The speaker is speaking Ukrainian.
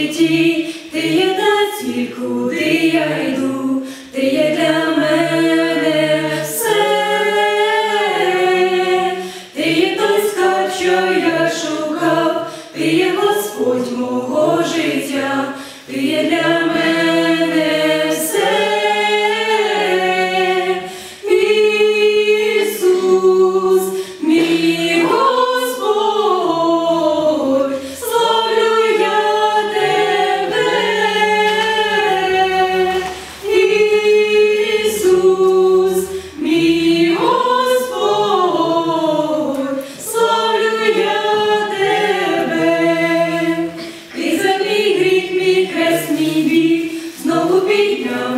житті, ти є та ціль, куди я йду, ти є для мене все, ти є той скарб, що я шукав, ти є Господь мого життя, ти є для. we know.